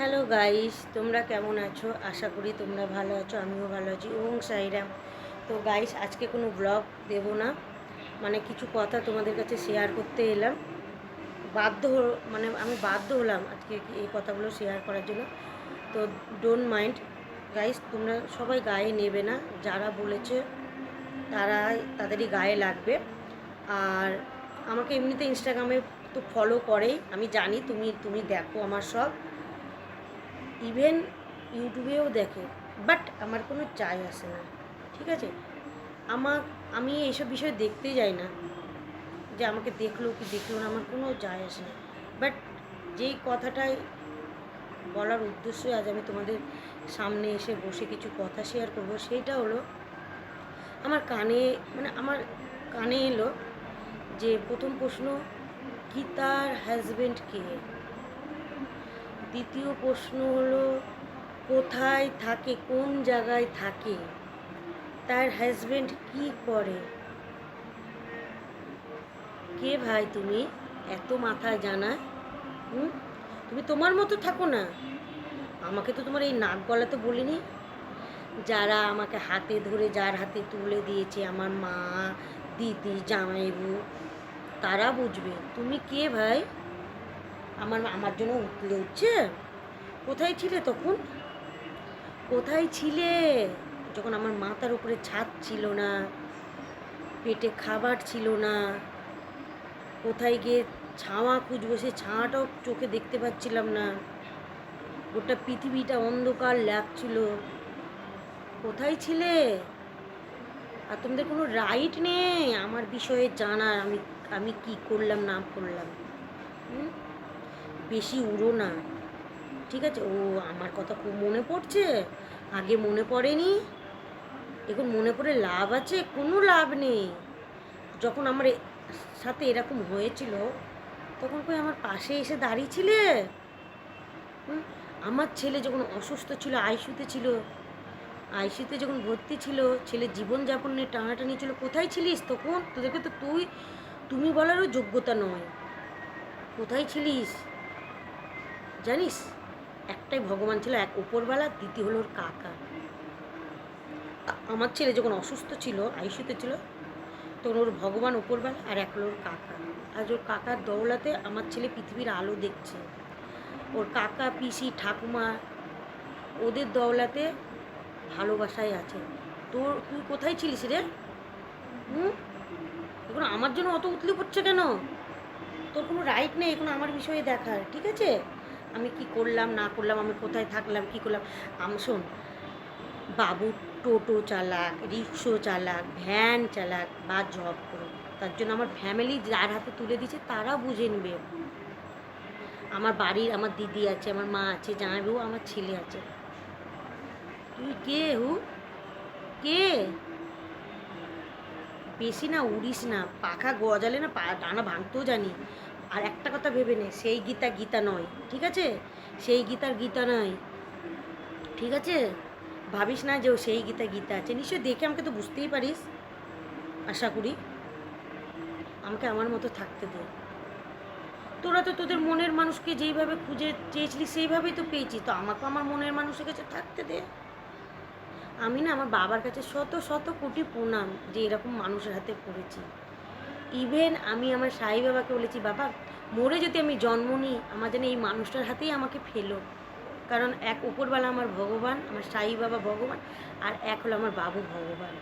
Hello guys, তোমরা কেমন আছো? আশা করি তোমরা ভালো আছো, আমিও ভালো আছি। ওং সাইরাম। তো গাইস, আজকে কোনো ব্লগ দেব না। মানে কিছু কথা তোমাদের কাছে শেয়ার করতে এলাম। বাধ্য মানে আমি বাধ্য হলাম আজকে এই কথাগুলো শেয়ার করার জন্য। তো ডোন্ট মাইন্ড গাইস, তোমরা সবাই গায়ে নেবে না। যারা বলেছে তারা তাদেরই গায়ে লাগবে। আর আমাকে এমনিতে ইনস্টাগ্রামে তো ফলো করেই। আমি জানি তুমি তুমি দেখো আমার সব। ইভেন ইউটিউবেও দেখে বাট আমার কোনো চাই আসে না, ঠিক আছে? আমার, আমি এইসব বিষয় দেখতে যাই না, যে আমাকে দেখল কি দেখল না, আমার কোনো যায় আসে না। বাট যেই কথাটাই বলার উদ্দেশ্যে আজ আমি তোমাদের সামনে এসে বসে কিছু কথা শেয়ার করব সেইটা হলো, আমার কানে মানে আমার কানে এলো যে প্রথম প্রশ্ন গীতার হাজবেন্ড কে? দ্বিতীয় প্রশ্ন হলো, কোথায় থাকে, কোন জায়গায় থাকে? তার হাজবেন্ড কি করে? কে ভাই তুমি? এত মাথায় জানা। হুম? তুমি তোমার মতো থাকো না। আমাকে তো তোমার এই নাক গলা তো বলিনি। যারা আমাকে হাতে ধরে, যার হাতে তুলে দিয়েছে আমার মা, দিদি, জামাইবু, তারা বুঝবে। তুমি কে ভাই? আমার আমার জন্য উঠলে উঠছে। কোথায় ছিলে তখন? কোথায় ছিলে? যখন আমার মাথার উপরে ছাদ ছিল না, পেটে খাবার ছিল না, কোথায় গিয়ে ছাওয়া খুঁজবো সে ছাওয়াটাও চোখে দেখতে পাচ্ছিলাম না। গোটা পৃথিবীটা অন্ধকার লাগছিল। কোথায় ছিলে? আর তোমাদের কোনো রাইট নেই? আমার বিষয়ে জানার আমি আমি কি করলাম, না করলাম? বেশি উড়ো না। ঠিক আছে? ও আমার কথা খুব মনে পড়ছে। আগে মনে পড়েনি। এখন মনে পড়ে লাভ আছে? কোনো লাভ নেই। যখন আমার সাথে এরকম হয়েছিল, তখন কই আমার পাশে এসে দাঁড়িয়েছিলে? আমার ছেলে যখন অসুস্থ ছিল আইসিউতে ছিল আইসিউতে যখন ভর্তি ছিল, ছেলে জীবনযাপন নিয়ে টানাটানি ছিল, কোথায় ছিলিস তখন? তোদেরকে তো তুই, তুমি বলারও যোগ্যতা নয়। কোথায় ছিলিস? জানিস, একটাই ভগবান ছিল, এক উপরবেলা দ্বিতীয় হলো ওর কাকা। আমার ছেলে যখন অসুস্থ ছিল আইসিউতে ছিল, তখন ওর ভগবান উপরবেলা আর এক হলো ওর কাকা। আজ ওর কাকার দৌলাতে আমার ছেলে পৃথিবীর আলো দেখছে। ওর কাকা, পিসি, ঠাকুমা, ওদের দৌলাতে ভালোবাসাই আছে। তোর, তুই কোথায় ছিলিস রে? হুম? এখন আমার জন্য অত উতলি পড়ছে কেন? তোর কোনো রাইট নেই এখন আমার বিষয়ে দেখার, ঠিক আছে? আমি কি করলাম, না করলাম, আমি কোথায় থাকলাম, কি করলাম? আম, শোন, বাবু টোটো চালাক, রিক্সো চালাক, ভ্যান চালাক বা জব করুক। তার জন্য আমার ফ্যামিলি যার হাতে তুলে দিয়েছে তারা বুঝে নেবে। আমার বাড়ির, আমার দিদি আছে, আমার মা আছে জামাইবাবু আমার ছেলে আছে। তুই কে হু? কে? বেশি না উড়িস না, পাখা গজালে না পা, ডানা ভাঙতেও জানি। আর একটা কথা ভেবে নে, সেই গীতা গীতা নয়, ঠিক আছে? সেই গীতার গীতা নয়, ঠিক আছে? ভাবিস না যে ও সেই গীতা গীতা আছে। নিশ্চয়ই দেখে আমাকে তো বুঝতেই পারিস, আশা করি। আমাকে আমার মতো থাকতে দে। তোরা তো তোদের মনের মানুষকে যেইভাবে খুঁজে চেয়েছিলি, সেইভাবেই তো পেয়েছি। তো আমাকে আমার মনের মানুষের কাছে থাকতে দে। আমি না আমার বাবার কাছে শত শত কোটি প্রণাম যে এরকম মানুষের হাতে পড়েছি ইভেন আমি আমার সাই বাবাকে বলেছি, বাবা, মরে যদি আমি জন্ম নিই, আমার যেন এই মানুষটার হাতেই আমাকে ফেলো। কারণ এক উপরবেলা আমার ভগবান, আমার সাই বাবা ভগবান, আর এক হলো আমার বাবু ভগবান।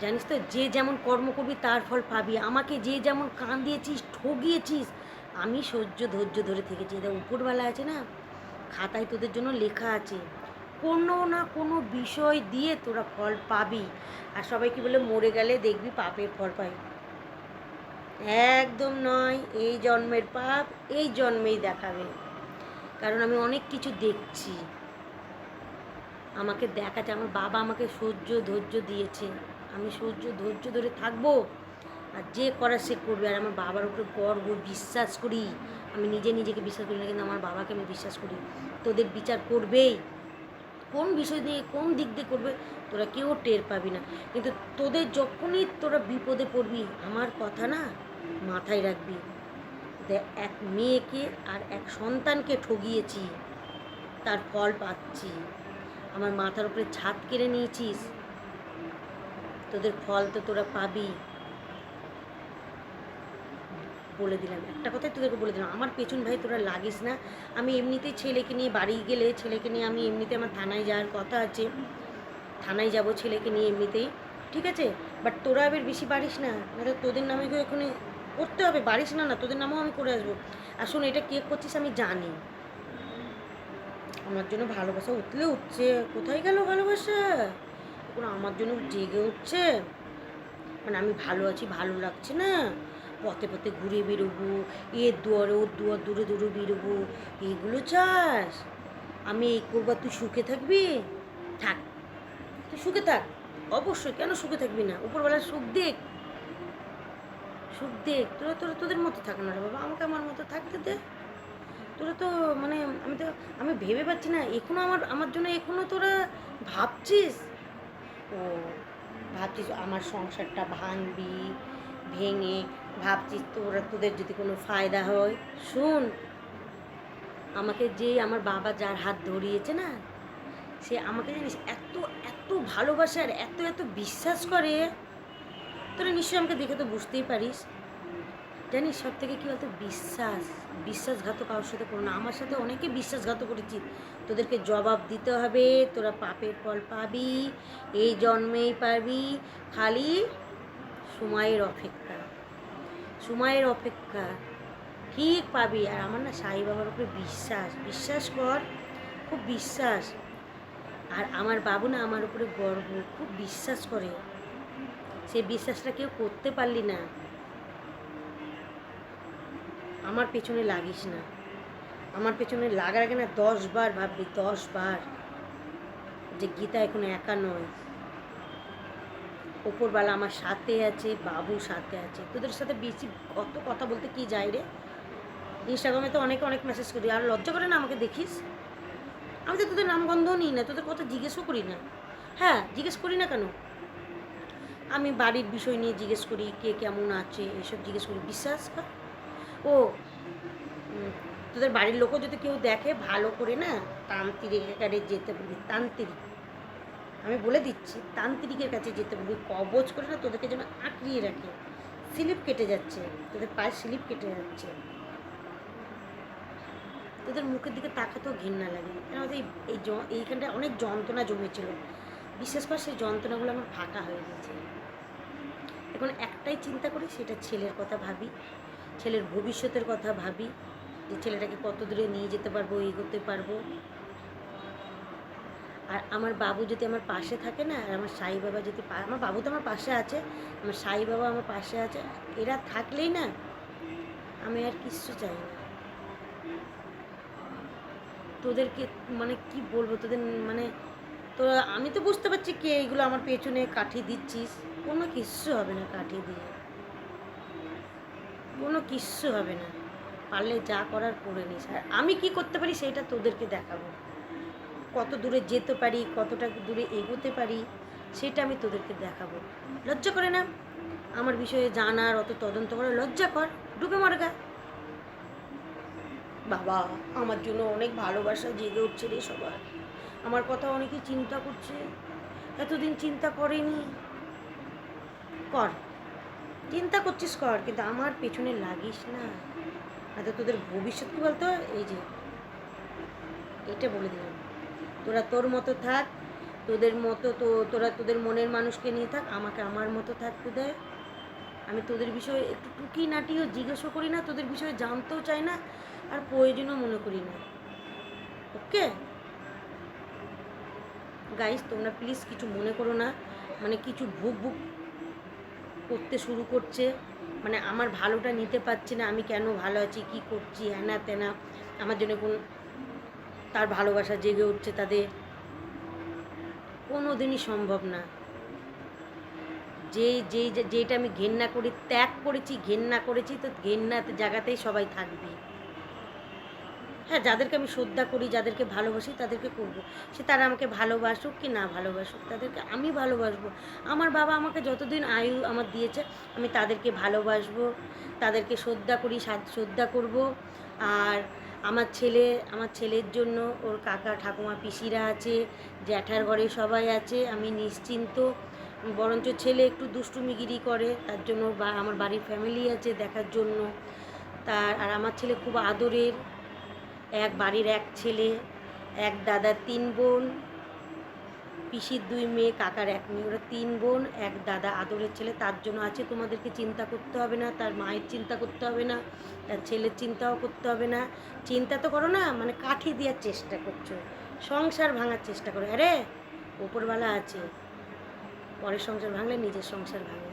জানিস তো, যে যেমন কর্ম করবি, তার ফল পাবি। আমাকে যে যেমন কান দিয়েছিস, ঠগিয়েছিস, আমি সহ্য ধৈর্য ধরে থেকেছি। এটা উপরবেলা আছে না, খাতায় তোদের জন্য লেখা আছে। কোনো না কোনো বিষয় দিয়ে তোরা ফল পাবি। আর সবাই কি বলে, মরে গেলে দেখবি পাপের ফল পাই একদম নয়, এই জন্মের পাপ, এই জন্মেই দেখাবে। কারণ আমি অনেক কিছু দেখছি। আমাকে দেখাচ্ছে, আমার বাবা আমাকে সহ্য ধৈর্য দিয়েছে। আমি সহ্য ধৈর্য ধরে থাকব, আর যে করার সে করবে। আর আমার বাবার উপরে গর্ব, বিশ্বাস করি। আমি নিজে নিজেকে বিশ্বাস করি না, কিন্তু আমার বাবাকে আমি বিশ্বাস করি। তোদের বিচার করবেই। কোন বিষয় নিয়ে কোন দিক দিয়ে করবে, তোরা কেউ টের পাবি না। কিন্তু তোদের যখনই তোরা বিপদে পড়বি, আমার কথা না মাথায় রাখবি। এক মেয়েকে আর এক সন্তানকে ঠগিয়েছি, তার ফল পাচ্ছি। আমার মাথার উপরে ছাদ কেড়ে নিয়েছিস, তোদের ফল তো তোরা পাবি। বলে দিলাম, একটা কথাই তোদেরকে বলে দিলাম, আমার পেছন ভাই তোরা লাগিস না। আমি এমনিতেই ছেলেকে নিয়ে বাড়ি গেলে, ছেলেকে নিয়ে আমি এমনিতে আমার থানায় যাওয়ার কথা আছে, থানায় যাব ছেলেকে নিয়ে এমনিতেই, ঠিক আছে? বাট তোরা এবার বেশি বাড়িস না না তোদের নামে এখানে করতে হবে, বাড়িস না না, তোদের নামেও আমি করে আসব। আর শোন, এটা কে করছিস আমি জানি। আমার জন্য ভালোবাসা উঠলে উঠছে, কোথায় গেল ভালোবাসা? এখন আমার জন্য জেগে উঠছে। মানে আমি ভালো আছি, ভালো লাগছে না। পথে পথে ঘুরে বেরোবো এর দুয়ারে ওর দুয়ার দূরে দূরে বেরোবো, এগুলো চাস। আমি এই করবার তুই সুখে থাকবি? থাক। তুই সুখে থাক। অবশ্যই, কেন সুখে থাকবি না? উপরবেলা সুখ দেখ। সুখ দেখ। তোরা তোরা তোদের মতো থাক না রে বাবা। আমাকে আমার মতো থাকতে দে। তোরা তো মানে আমি তো, আমি ভেবে পাচ্ছি না। এখনও আমার আমার জন্য এখনও তোরা ভাবছিস? ও, ভাবছিস আমার সংসারটা ভাঙবি, ভেঙে ভাবছিস তোরা, তোদের যদি কোনো ফায়দা হয়, শুন। আমাকে যে আমার বাবা যার হাত ধরিয়েছে না, সে আমাকে জানিস এত এত ভালোবাসার এত এত বিশ্বাস করে। তোরা নিশ্চয়ই আমাকে দেখে তো বুঝতেই পারিস। জানিস সব থেকে কী বলতো, বিশ্বাস বিশ্বাসঘাত কারোর সাথে করো না। আমার সাথে অনেকে বিশ্বাসঘাত করেছি। তোদেরকে জবাব দিতে হবে, তোরা পাপের ফল পাবি, এই জন্মেই পাবি, খালি সময়ের অপেক্ষা। সময়ের অপেক্ষা। ঠিক পাবি? আর আমার না সাই বাবার উপরে বিশ্বাস। বিশ্বাস কর, খুব বিশ্বাস। আর আমার বাবু না আমার উপরে গর্ব, খুব বিশ্বাস করে। সে বিশ্বাসটা কেউ করতে পারলি না। আমার পেছনে লাগিস না। আমার পেছনে লাগার আগে না দশ বার ভাববি, দশ বার। যে গীতা এখন একা নয়। ওপরবেলা আমার সাথে আছে বাবু সাথে আছে। তোদের সাথে বেশি কত কথা বলতে কি যায় রে? ইনস্টাগ্রামে তো অনেকে অনেক মেসেজ করি, আর লজ্জা করে না আমাকে দেখিস? আমি তো তোদের নামগন্ধও নিই না, তোদের কথা জিজ্ঞেসও করি না। হ্যাঁ জিজ্ঞেস করি না কেন? আমি বাড়ির বিষয় নিয়ে জিজ্ঞেস করি, কে কেমন আছে? এসব জিজ্ঞেস করি, বিশ্বাস কর? ও তোদের বাড়ির লোকও যদি কেউ দেখে ভালো করে না, তান্ত্রিক কাছে যেতে বলবি তান্ত্রিক। আমি বলে দিচ্ছি, তান্ত্রিকের কাছে যেতে বলবি কবজ করে না তোদেরকে যেন আঁকড়িয়ে রাখে। স্লিপ কেটে যাচ্ছে, তোদের পায়ে স্লিপ কেটে যাচ্ছে। তোদের মুখের দিকে তাকাতেও ঘৃণা লাগে। কেন এই এই এইখানটায় অনেক যন্ত্রণা জমেছিল। বিশেষ করে, সেই যন্ত্রণাগুলো আমার ফাঁকা হয়ে গেছে। এখন একটাই চিন্তা করি, সেটা ছেলের কথা ভাবি। ছেলের ভবিষ্যতের কথা ভাবি। যে ছেলেটাকে কত দূরে নিয়ে যেতে পারব, এগোতে পারব। আর আমার বাবু যদি আমার পাশে থাকে না, আর আমার সাই বাবা যদি আমার বাবু তো আমার পাশে আছে, আমার সাই বাবা আমার পাশে আছে, এরা থাকলেই না আমি আর কিচ্ছু চাই না। তোদেরকে মানে কি বলব, তোদের মানে তো আমি তো বুঝতে পারছি কে এইগুলো আমার পেছনে কাঠি দিচ্ছিস, কোনো কিচ্ছু হবে না কাঠি দিয়ে। কোনো কিচ্ছু হবে না, পারলে যা করার করে নিস। আর আমি কি করতে পারি সেটা তোদেরকে দেখাবো। কত দূরে যেতে পারি, কতটা দূরে এগোতে পারি, সেটা আমি তোদেরকে দেখাবো। লজ্জা করে না? আমার বিষয়ে জানার অত তদন্ত করে লজ্জা কর। ডুবে মরগা বাবা, আমার জন্য অনেক ভালোবাসা জেগে উঠছে রে সবার। আমার কথা অনেকে চিন্তা করছে। এতদিন চিন্তা করেনি। কর। চিন্তা করছিস কর, কিন্তু আমার পেছনে লাগিস না। আর তোদের ভবিষ্যৎ কী বলতো? এই যে, এটা বলে দিলাম। তোরা তোর মতো থাক, তোদের মতো তো, তোরা তোদের মনের মানুষকে নিয়ে থাক, আমাকে আমার মতো থাকতে দেয় আমি তোদের বিষয়ে একটু টুকি নাটিও জিজ্ঞাসা করি না, তোদের বিষয়ে জানতেও চাই না, আর প্রয়োজনও মনে করি না। ওকে? গাইস তোমরা প্লিজ কিছু মনে করো না মানে কিছু ভুক ভুক করতে শুরু করছে মানে আমার ভালোটা নিতে পারছি না, আমি কেন ভালো আছি, কি করছি, হ্যানা তেনা আমার জন্য কোন তার ভালোবাসা জেগে উঠছে তাদের কোনো দিনই সম্ভব না। যেই যে- যেটা আমি ঘেন্না করি, ত্যাগ করেছি, ঘেন্না করেছি, তো ঘেন্না জায়গাতেই সবাই থাকবে। হ্যাঁ যাদেরকে আমি শ্রদ্ধা করি, যাদেরকে ভালোবাসি, তাদেরকে করব। সে তারা আমাকে ভালোবাসুক কি না ভালোবাসুক, তাদেরকে আমি ভালোবাসবো। আমার বাবা আমাকে যতদিন আয়ু আমার দিয়েছে, আমি তাদেরকে ভালোবাসবো, তাদেরকে শ্রদ্ধা করি শ্রদ্ধা করব। আর আমার ছেলে, আমার ছেলের জন্য ওর কাকা, ঠাকুমা, পিসিরা আছে, জ্যাঠার ঘরে সবাই আছে, আমি নিশ্চিন্ত। বরঞ্চ ছেলে একটু দুষ্টুমিগিরি করে, তার জন্য বা, আমার বাড়ির ফ্যামিলি আছে দেখার জন্য। তার, আর আমার ছেলে খুব আদরের, এক বাড়ির এক ছেলে, এক দাদার তিন বোন পিসির দুই মেয়ে, কাকার এক মেয়ে। ওরা তিন বোন, এক দাদা আদরের ছেলে। তার জন্য আছে, তোমাদেরকে চিন্তা করতে হবে না। তার মায়ের চিন্তা করতে হবে না। তার ছেলের চিন্তাও করতে হবে না। চিন্তা তো করো না মানে কাঠি দেওয়ার চেষ্টা করছ। সংসার ভাঙার চেষ্টা করো। আরে, ওপরওয়ালা আছে। পরের সংসার ভাঙলে নিজের সংসার ভাঙে।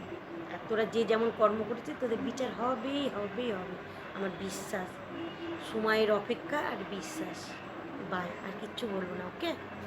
আর তোরা যে যেমন কর্ম করেছিস, তোদের বিচার হবেই হবেই হবে। আমার বিশ্বাস। সময়ের অপেক্ষা আর বিশ্বাস। বাই, আর কিচ্ছু বলব না, ওকে?